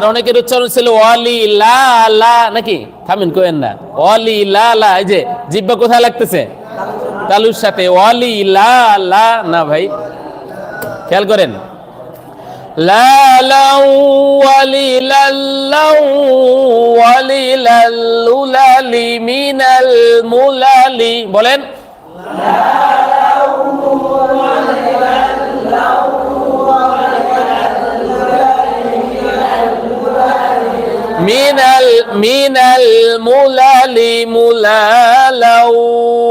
আর অনেকের উচ্চারণ ছিল অলি লা নাকি? থামিন কোয়েন না। অলি লা এই যে জিব্বা কোথায় লাগতেছে? তালুর সাথে। অলি লা লা, না ভাই, খেয়াল করেন। লা লাউ মিনাল মুলালি, বলেন। من الملل ملالا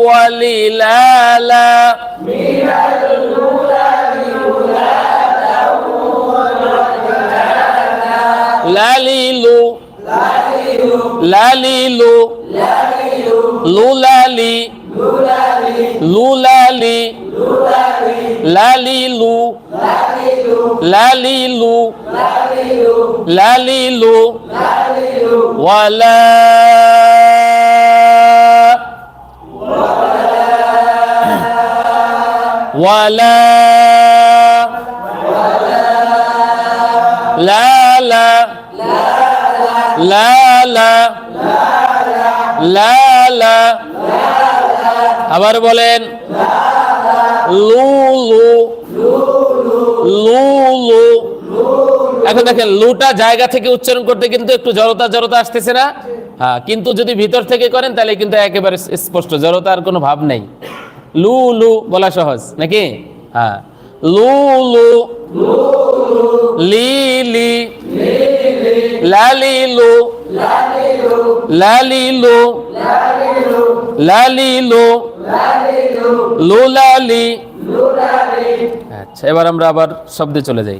وللالا من لاليلو لاليلو لولالي لولالي لاليلو لاليلو لاليلو ولا ولا لا لا لا لا لا লা আবার বলেন লু লু লু লু এখন দেখেন, লুটা জায়গা থেকে উচ্চারণ করতে কিন্তু একটু জড়তা জড়তা আসতেছে না। হ্যাঁ কিন্তু যদি ভিতর থেকে করেন, তাহলে কিন্তু একেবারে স্পষ্ট জড়তার কোনো ভাব নেই। লু লু বলা সহজ, নাকি? হ্যাঁ। লু লু। লি লি। লালি লু লালি লু লালি লু। লুলালি আচ্ছা এবার আমরা আবার শব্দে চলে যাই।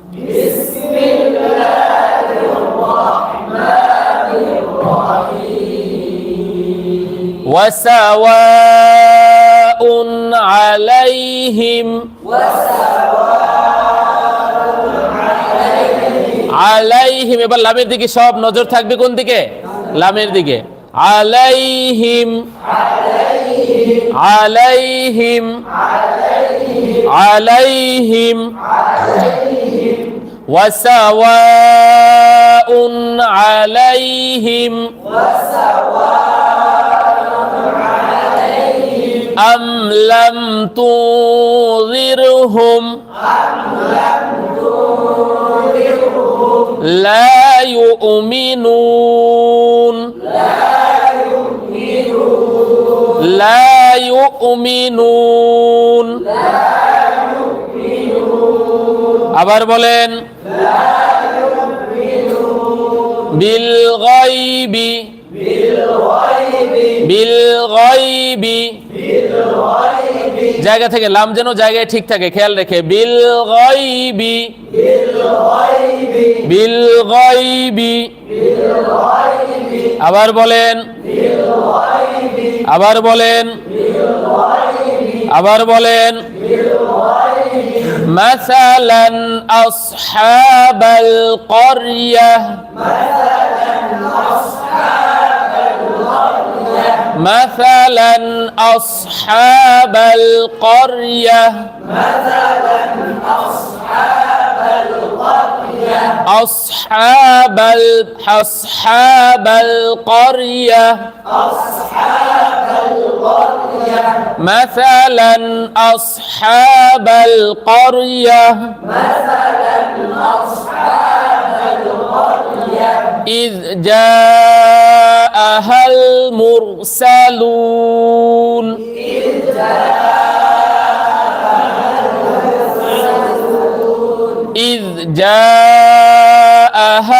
وسواء عليهم আলাইহিম এবার লামের দিকে সব নজর থাকবে কোন দিকে লামের দিকে আলাইহিম আলাইহিম আলাইহিম وسواء عليهم أم لم تنذرهم لا يؤمنون لا يؤمنون আবার বলেন বিল গাইবি বিল গাইবি জায়গা থেকে লাম যেন জায়গায় ঠিক থাকে খেয়াল রেখে বিল গাইবি বিল গাইবি আবার বলেন আবার বলেন আবার বলেন مثلا أصحاب القرية مثلا مثلا أصحاب القرية. مثلا أصحاب القرية أصحاب أصحاب القرية أصحاب القرية مثلا أصحاب القرية. مثلا أصحاب القرية. إذ جاء جاءها المرسلون. إذ جاءها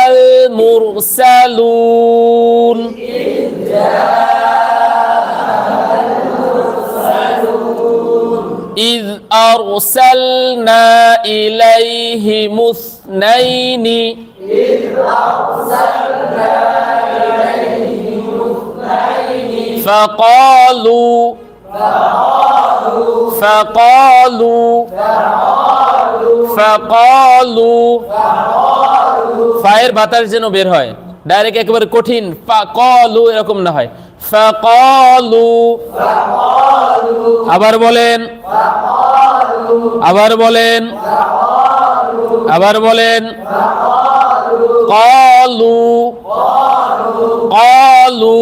المرسلون. إذ أرسلنا إليهم اثنين. ফাকালু ফাকালু ফাকালু ফায়ের বাতাস যেন বের হয় ডাইরেক্ট একেবারে কঠিন ফাকালু এরকম না হয় ফাকালু আবার বলেন আবার বলেন আবার বলেন কলু কলু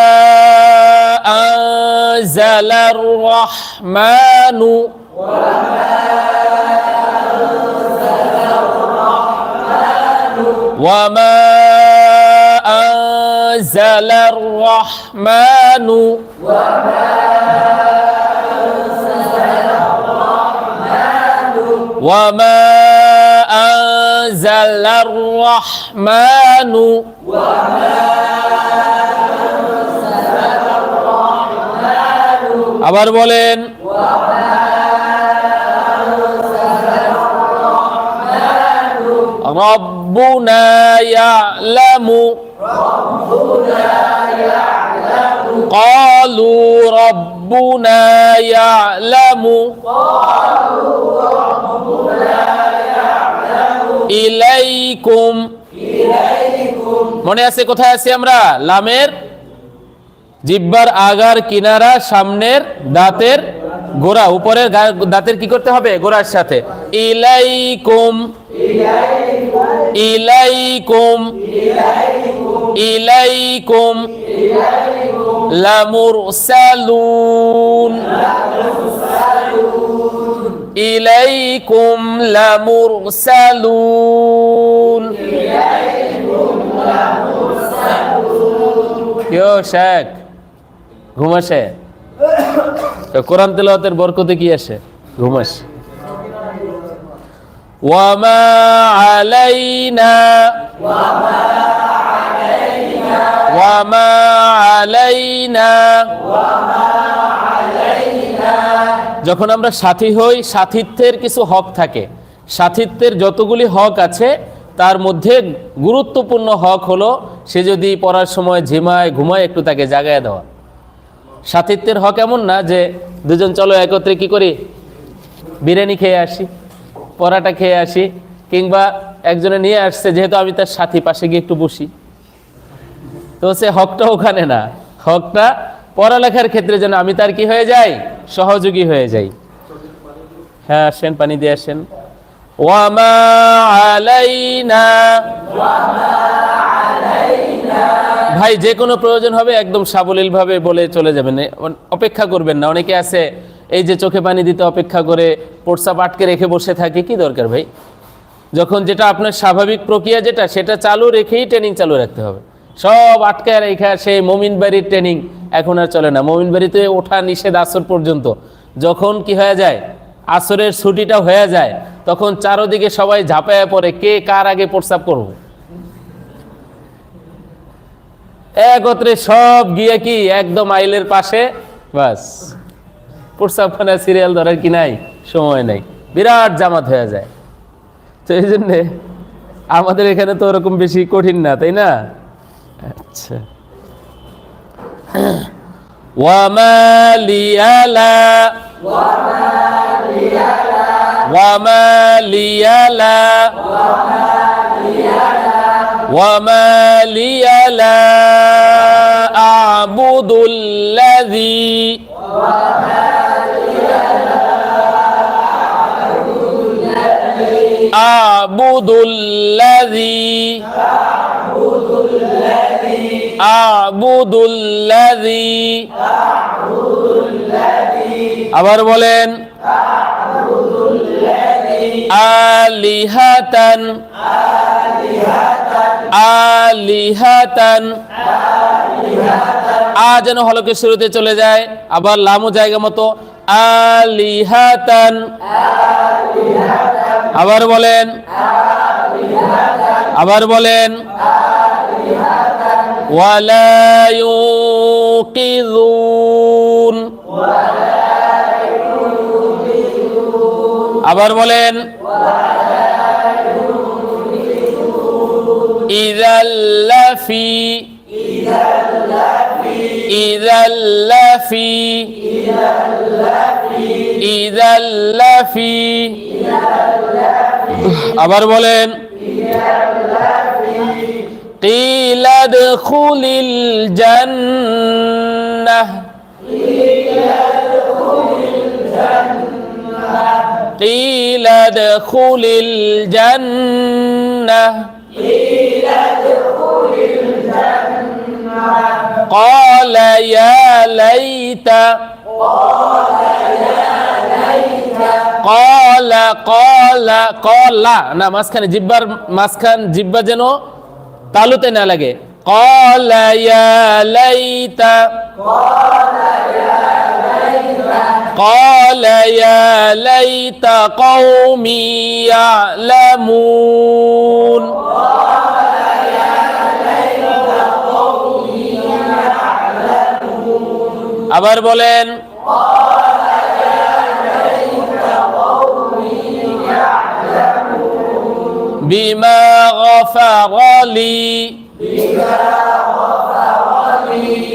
أنزل الرحمن. وما أنزل الرحمن. وما أنزل الرحمن. আবার বলেন রব্বুনা ইয়ালামু قالوا ربنا يعلم ইলাইকুম মনে আছে কোথায় আছি আমরা লামের জিব্বার আগার কিনারা সামনের দাঁতের গোড়া, উপরের দাঁতের কি করতে হবে? গোড়ার সাথে। ইলাইকুম। ইলাইকুম। ইলাইকুম। লামুরসালুন। ইলাইকুম লামুরসালুন। কেউ শেখ। ঘুম আসে তো কোরআন তেলাওয়াতের বরকতে কি আসে? ঘুম আসে আলাইনা। ওয়ামা আলাইনা। যখন আমরা সাথী হই, সাথিত্বের কিছু হক থাকে। সাথিত্বের যতগুলি হক আছে, তার মধ্যে গুরুত্বপূর্ণ হক হলো, সে যদি পড়ার সময় ঝিমায়, ঘুমায়, একটু তাকে জাগায় দেওয়া। সাথিত্বের হক এমন না যে দুজন চলো একত্রে কি করি? বিরিয়ানি খেয়ে আসি, পরাটা খেয়ে আসি, কিংবা একজনে নিয়ে আসছে, যেহেতু আমি তার সাথী, পাশে গিয়ে একটু বসি। তো সে হকটা ওখানে না। হকটা পড়ালেখার ক্ষেত্রে যেন আমি তার কি হয়ে যাই? সহযোগী হয়ে যাই। হ্যাঁ আসেন, পানি দিয়ে আসেন। ওয়ামা আলাইনা। ভাই, যে কোনো প্রয়োজন হবে একদম সাবলীল ভাবে বলে চলে যাবেন। অপেক্ষা করবেন না। অনেকে আছে, এই যে চোখে পানি দিতে অপেক্ষা করে প্রস্রাব আটকে রেখে বসে থাকে, কি দরকার ভাই? যখন যেটা আপনার স্বাভাবিক প্রক্রিয়া যেটা, সেটা চালু রেখেই ট্রেনিং চালু রাখতে হবে। সব আটকায় রেখে সেই মমিন বাড়ির ট্রেনিং এখন আর চলে না। মমিন বাড়িতে ওঠা নিষেধ আসর পর্যন্ত। যখন কি হয়ে যায়, আসরের ছুটিটা হয়ে যায়, তখন চারোদিকে সবাই ঝাঁপায়া পড়ে, কে কার আগে প্রস্রাব করবে? একত্রে সব গিয়ে কি একদম আইলের পাশে? বাস। প্রস্রাবখানা সিরিয়াল ধরার কি নাই? সময় নাই। বিরাট জামাত হয়ে যায়। তো এই জন্যে আমাদের এখানে তো ওরকম বেশি কঠিন না, তাই না? আচ্ছা। ওয়ামা লিয়ালা ওয়ামা লিয়ালা وما لي لا أعبد الذي أعبد الذي أعبد الذي আবার বলেন আলিহাতান। আলিহাতান। আ যেন হলকের শুরুতে চলে যায়, আবার লামও জায়গা মতো। আলিহাতান। আবার বলেন। আবার বলেন। ওয়ালা ইউকিযুন। আবার বলেন। ইদাল্লাফি ইদাল্লাফি ইদাল্লাফি আবার বলেন قيل ادخل الجنة قيل ادخل الجنة قال يا ليت قال قال قال না মাঝখানে জিব্বার মাঝখান জিব্বা যেন তালুতে না লাগে قال يا ليت قال يا ليت قومي يعلمون আবার বলেন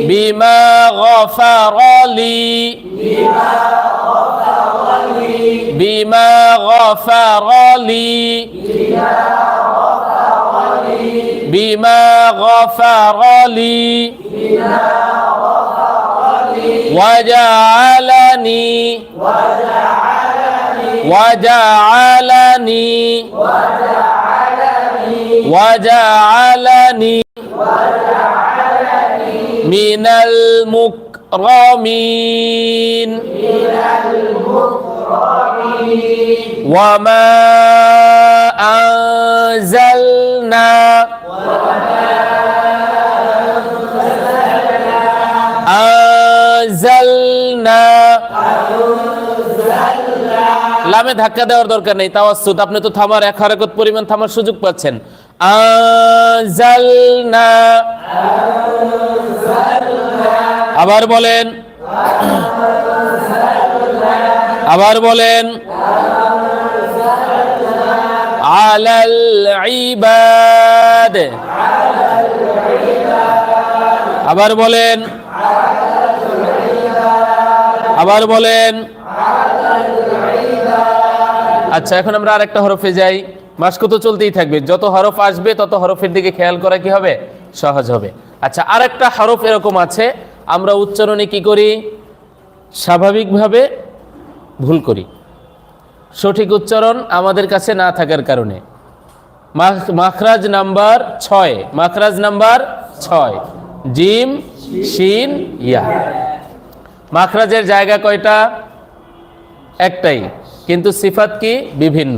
بما غفر لي. بما غفر لي. بما غفر لي. بما غفر لي وجعلني. وجعلني. وجعلني. من المكرمين. من المكرمين وما أنزلنا وما লামে ধাক্কা দেওয়ার দরকার নেই তাও তাওয়াসুদ আপনি তো থামার এক হারাকত পরিমাণ থামার সুযোগ পাচ্ছেন। আবার বলেন আবার বলেন, আলাল আবার বলেন আবার বলেন আচ্ছা এখন আমরা আরেকটা হরফে যাই। মাস্ক তো চলতেই থাকবে। যত হরফ আসবে, তত হরফের দিকে খেয়াল করা কি হবে? সহজ হবে। আচ্ছা আরেকটা হরফ এরকম আছে। আমরা উচ্চারণে কি করি? স্বাভাবিকভাবে ভুল করি। সঠিক উচ্চারণ আমাদের কাছে না থাকার কারণে। মাখ- মাখরাজ নাম্বার ছয়। মাখরাজ নাম্বার ছয়। জিম, শিন, ইয়া। মাখরাজের জায়গা কয়টা? একটাই। কিন্তু সিফাত কি? বিভিন্ন।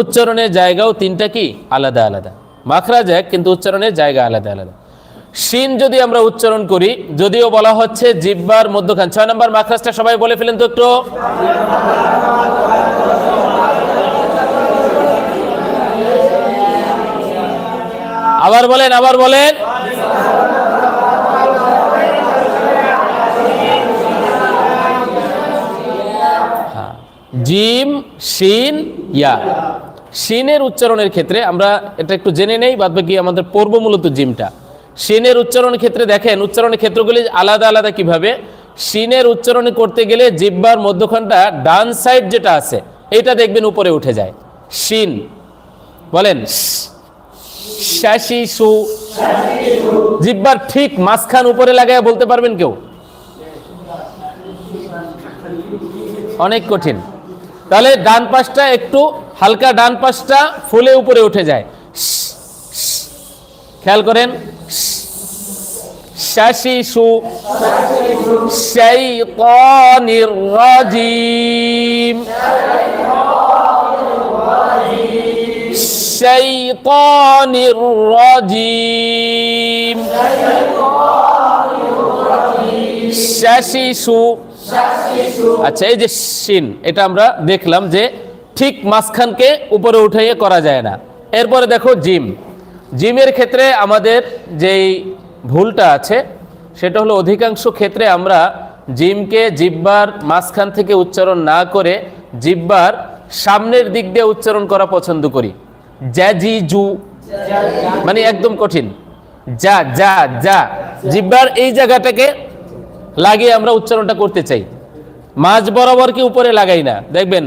উচ্চারণের জায়গাও তিনটা কি? আলাদা আলাদা। মাখরাজ এক, কিন্তু উচ্চারণের জায়গা আলাদা আলাদা। শিন যদি আমরা উচ্চারণ করি, যদিও বলা হচ্ছে জিব্বার মধ্যখান। ছয় নম্বর মাখরাজটা সবাই বলে ফেলেন তো একটু। আবার বলেন আবার বলেন। জিম শিন ইয়া। শিনের উচ্চারণের ক্ষেত্রে আমরা এটা একটু জেনে নেই, বাদ বাকি আমাদের পূর্ব মূলত জিমটা। শিনের উচ্চারণ ক্ষেত্রে দেখেন, উচ্চারণের ক্ষেত্রগুলি আলাদা আলাদা কীভাবে? শিনের উচ্চারণ করতে গেলে জিব্বার মধ্যখানটা ডান সাইড যেটা আছে, এটা দেখবেন উপরে উঠে যায়। শিন বলেন জিব্বার ঠিক মাঝখান উপরে লাগায় বলতে পারবেন কেউ? অনেক কঠিন। তাহলে ডান পাশটা একটু হালকা ডান পাশটা ফুলে উপরে উঠে যায়। খেয়াল করেন। শাশিশু শাইতানির আচ্ছা এই যে শিন, এটা আমরা দেখলাম যে ঠিক মাঝখানকে উপরে উঠাইয়ে করা যায় না। এরপরে দেখো জিম। জিমের ক্ষেত্রে আমাদের যেই ভুলটা আছে, সেটা হলো অধিকাংশ ক্ষেত্রে আমরা জিমকে জিব্বার মাঝখান থেকে উচ্চারণ না করে জিব্বার সামনের দিক দিয়ে উচ্চারণ করা পছন্দ করি। জ্যাজি জু মানে একদম কঠিন। যা যা যা। জিব্বার এই জায়গাটাকে লাগিয়ে আমরা উচ্চারণটা করতে চাই। মাঝ বরাবর কি উপরে লাগাই না। দেখবেন,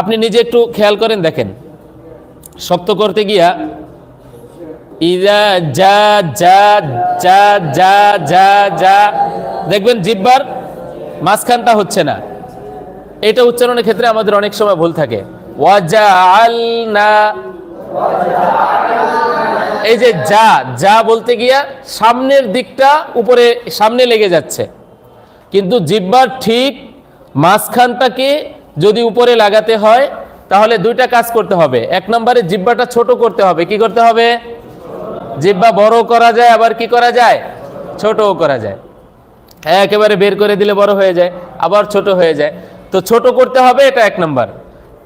আপনি নিজে একটু খেয়াল করেন, দেখেন। শক্ত করতে গিয়া, ইদা যা যা যা যা যা যা, দেখবেন জিব্বার মাঝখানটা হচ্ছে না। এটা উচ্চারণের ক্ষেত্রে আমাদের অনেক সময় ভুল থাকে। আল না এই যে যা যা বলতে গিয়া সামনের দিকটা উপরে, সামনে লেগে যাচ্ছে। কিন্তু জিব্বার ঠিক মাঝখানটাকে যদি উপরে লাগাতে হয়, তাহলে দুইটা কাজ করতে হবে। এক নম্বরে জিব্বাটা ছোট করতে হবে। কি করতে হবে? জিব্বা বড় করা যায়, আবার কি করা যায়? ছোটও করা যায়। একেবারে বের করে দিলে বড় হয়ে যায়, আবার ছোট হয়ে যায়। তো ছোট করতে হবে, এটা এক নম্বর।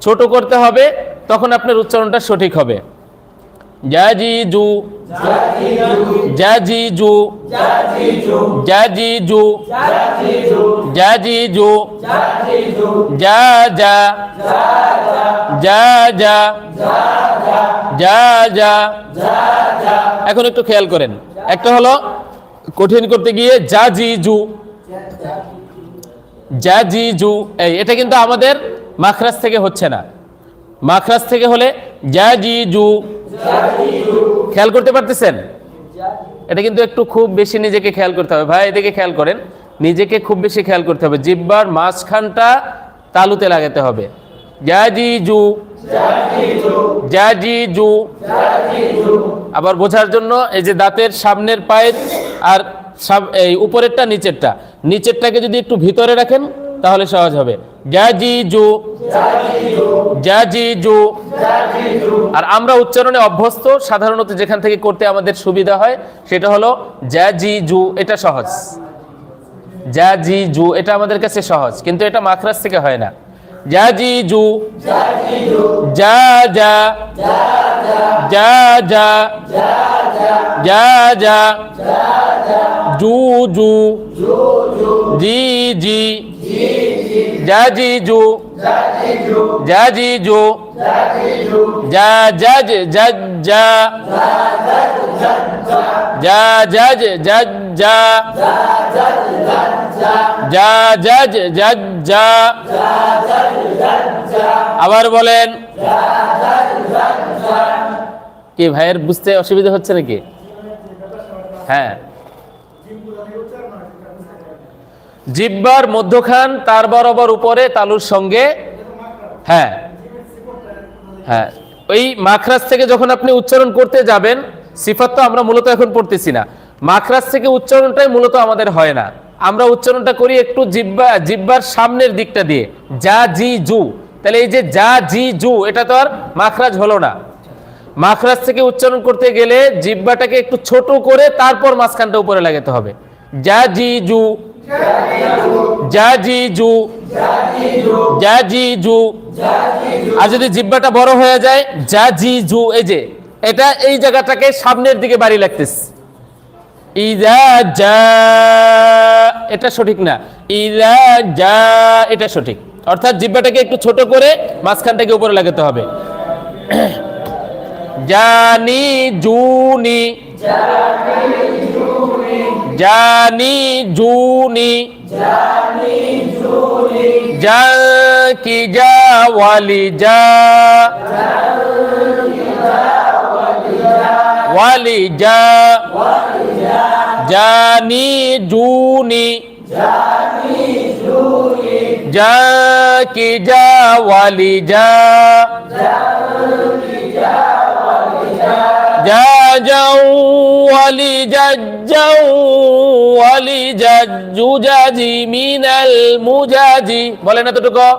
ছোট করতে হবে, তখন আপনার উচ্চারণটা সঠিক হবে। জাজি জু জাজি জু জাজি জু জাজি জু যা যা যা যা যা যা এখন একটু খেয়াল করেন। একটা হলো কঠিন করতে গিয়ে যা জি জু যা জি জু এই, এটা কিন্তু আমাদের মাখরাজ থেকে হচ্ছে না। মাখরাজ থেকে হলে যা জি জু খেয়াল করতে পারতেছেন? এটা কিন্তু একটু খুব বেশি নিজেকে খেয়াল করতে হবে। ভাই, এদিকে খেয়াল করেন। নিজেকে খুব বেশি খেয়াল করতে হবে। জিব্বার মাঝখানটা তালুতে লাগাতে হবে। যা জি জু যা জি জু আবার বোঝার জন্য এই যে দাঁতের সামনের পায়ের আর এই উপরেরটা নিচেরটা। নিচেরটাকে যদি একটু ভিতরে রাখেন, তাহলে সহজ হবে। যা জি জু যা জি জু আর আমরা উচ্চারণে অভ্যস্ত, সাধারণত যেখান থেকে করতে আমাদের সুবিধা হয়, সেটা হলো যা জি জু এটা সহজ। যা জি জু এটা আমাদের কাছে সহজ, কিন্তু এটা মাখরাজ থেকে হয় না। যা জি জু যা যা। যা যা। জু জু। জি জি। যা, জি, জু। যা, জি, জু। যা যা, জ- যা যা। যা যা যা যা। যা যা, জ- যা যা। আবার বলেন কি ভাইয়ের বুঝতে অসুবিধা হচ্ছে নাকি? হ্যাঁ। জিব্বার মধ্যখান, তার বরাবর উপরে, তালুর সঙ্গে। হ্যাঁ। হ্যাঁ। ওই মাখরাজ থেকে যখন আপনি উচ্চারণ করতে যাবেন, সিফাত তো আমরা মূলত এখন পড়তেছি না। মাখরাজ থেকে উচ্চারণটাই মূলত আমাদের হয় না। আমরা উচ্চারণটা করি একটু জিব্বা, জিব্বার সামনের দিকটা দিয়ে। যা, জি, জু। তাহলে এই যে যা, জি, জু, এটা তো আর মাখরাজ হলো না। মাখরাজ থেকে উচ্চারণ করতে গেলে জিব্বাটাকে একটু ছোট করে তারপর মাঝখানটা উপরে লাগাতে হবে। যা জি জু। যা জি জু। যা জি জু। আর যদি জিব্বাটা বড় হয়ে যায়, যা জি জু, এই যে, এটা এই জায়গাটাকে সামনের দিকে বাড়ি লাগতেছে। ইদা যা, এটা সঠিক না। ইদা যা, এটা সঠিক। অর্থাৎ জিব্বাটাকে একটু ছোট করে মাঝখানটাকে উপরে লাগাতে হবে। জানি জুনি। জানি জুনি। যা কি যা ওয়ালি যা। ওয়ালি যা। জানি জুনি। যা কি যা ওয়ালি যাও ওয়ালি যাও ওয়ালি জাজু জাজি মিনাল মুজাজি বলেন এতটুকু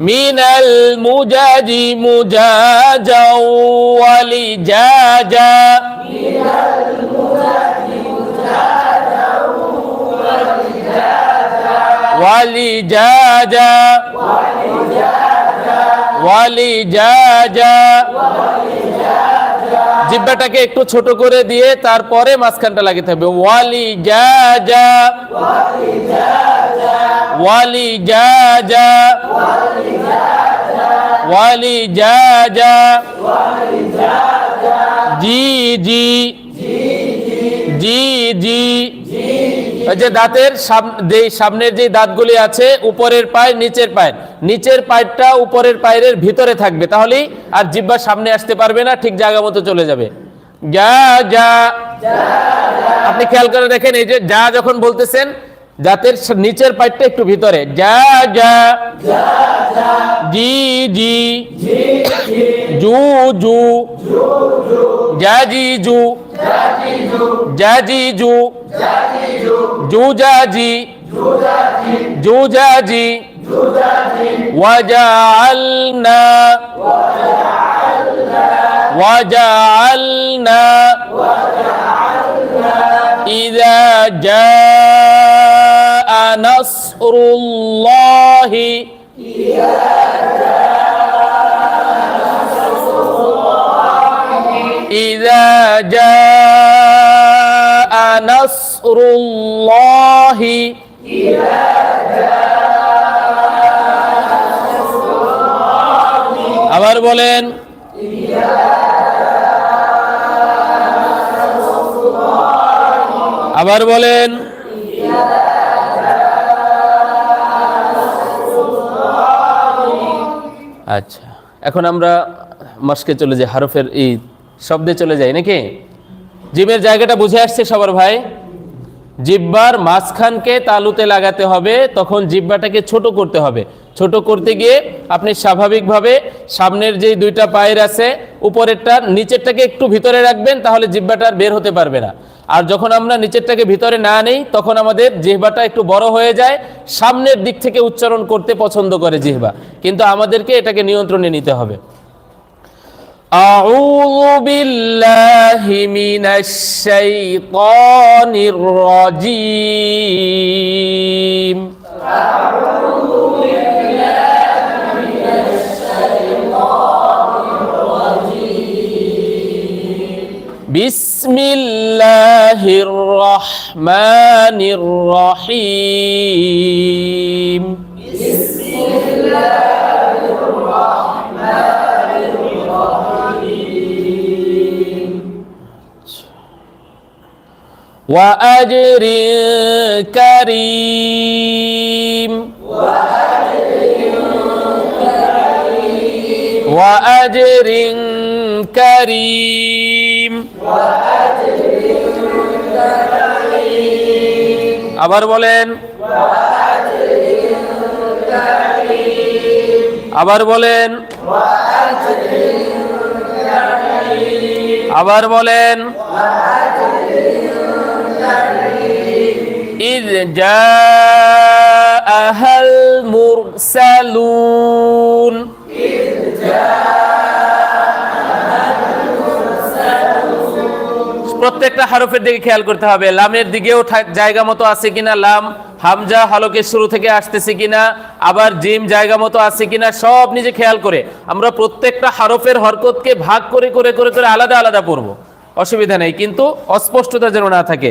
মিনাল মুজাজি মুজাজা ওয়ালিজাজা ওয়ালিজাজা ওয়ালিজাজা জিব্বাটাকে একটু ছোট করে দিয়ে তারপরে মাঝখানটা লাগাতে হবে ওয়ালি যা যা ওয়ালি যা যা ওয়ালি যা যা জি জি জি জি ওই যে দাঁতের যে সামনের যে দাঁতগুলি আছে, উপরের পায়ের নিচের পায়ের নিচের পায়েরটা উপরের পায়ের ভিতরে থাকবে। তাহলেই আর জিব্বা সামনে আসতে পারবে না, ঠিক জায়গা মতো চলে যাবে। যা যা। আপনি খেয়াল করে দেখেন, এই যে যা যখন বলতেছেন দাঁতের স- নিচের পায়েরটা একটু ভিতরে যা যা জি জি জু জু যা জি জু যা জি জু জুজাজি জুজাজি وجعلنا وجعلنا إذا جاء نصر الله إذا جاء نصر الله আবার বলেন আবার বলেন আচ্ছা। এখন আমরা মস্কে চলে যাই, হারফের এই শব্দে চলে যাই, নাকি? জিমের জায়গাটা বুঝে আসছে সবার ভাই। জিব্বার মাঝখানকে তালুতে লাগাতে হবে, তখন জিব্বাটাকে ছোট করতে হবে। ছোট করতে গিয়ে আপনি স্বাভাবিকভাবে সামনের যেই দুইটা পায়ের আছে উপরেরটা নিচেরটাকে একটু ভিতরে রাখবেন, তাহলে জিব্বাটা বের হতে পারবে না। আর যখন আমরা নিচেরটাকে ভিতরে না নেই তখন আমাদের জিহ্বাটা একটু বড় হয়ে যায় সামনের দিক থেকে উচ্চারণ করতে পছন্দ করে জিহ্বা কিন্তু আমাদেরকে এটাকে নিয়ন্ত্রণে নিতে হবে أعوذ بالله من الشيطان الرجيم بسم الله الرحمن الرحيم. وأجر كريم. وأجر كريم. আবার বলেন আবার বলেন আবার বলেন إذ جاءها المرسلون প্রত্যেকটা হারফের দিকে খেয়াল করতে হবে। লামের দিকেও জায়গা মতো আছে কিনা? লাম, হামজা, হালকের শুরু থেকে আসতেছে কিনা? আবার জিম, জায়গা মতো আছে কিনা? সব নিজে খেয়াল করে। আমরা প্রত্যেকটা হারফের হরকতকে ভাগ করে করে করে করে আলাদা আলাদা পড়ব। অসুবিধা নেই। কিন্তু অস্পষ্টতা যেন না থাকে।